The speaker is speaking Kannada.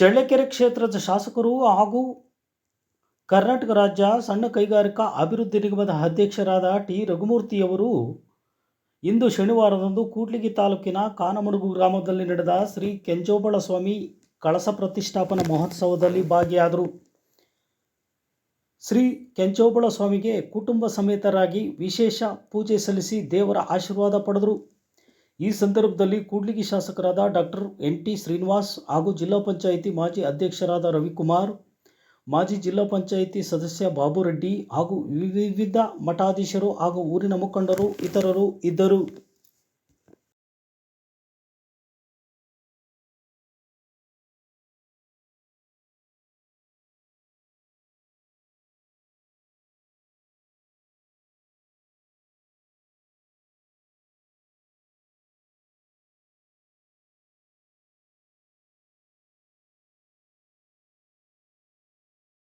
ಚಳ್ಳಕೆರೆ ಕ್ಷೇತ್ರದ ಶಾಸಕರು ಹಾಗೂ ಕರ್ನಾಟಕ ರಾಜ್ಯ ಸಣ್ಣ ಕೈಗಾರಿಕಾ ಅಭಿವೃದ್ಧಿ ನಿಗಮದ ಅಧ್ಯಕ್ಷರಾದ ಟಿ. ರಘುಮೂರ್ತಿಯವರು ಇಂದು ಶನಿವಾರದಂದು ಕೂಡ್ಲಿಗಿ ತಾಲೂಕಿನ ಕಾನಮಡುಗು ಗ್ರಾಮದಲ್ಲಿ ನಡೆದ ಶ್ರೀ ಕೆಂಚೋಬಳ ಸ್ವಾಮಿ ಕಳಸ ಪ್ರತಿಷ್ಠಾಪನಾ ಮಹೋತ್ಸವದಲ್ಲಿ ಭಾಗಿಯಾದರು. ಶ್ರೀ ಕೆಂಚೋಬಳ ಸ್ವಾಮಿಗೆ ಕುಟುಂಬ ಸಮೇತರಾಗಿ ವಿಶೇಷ ಪೂಜೆ ಸಲ್ಲಿಸಿ ದೇವರ ಆಶೀರ್ವಾದ ಪಡೆದರು. ಈ ಸಂದರ್ಭದಲ್ಲಿ ಕೂಡ್ಲಿಗಿ ಶಾಸಕರಾದ ಡಾಕ್ಟರ್ ಎನ್ ಟಿ ಶ್ರೀನಿವಾಸ್ ಹಾಗೂ ಜಿಲ್ಲಾ ಪಂಚಾಯಿತಿ ಮಾಜಿ ಅಧ್ಯಕ್ಷರಾದ ರವಿಕುಮಾರ್, ಮಾಜಿ ಜಿಲ್ಲಾ ಪಂಚಾಯಿತಿ ಸದಸ್ಯ ಬಾಬುರೆಡ್ಡಿ ಹಾಗೂ ವಿವಿಧ ಮಠಾಧೀಶರು ಹಾಗೂ ಊರಿನ ಮುಖಂಡರು ಇತರರು ಇದ್ದರು.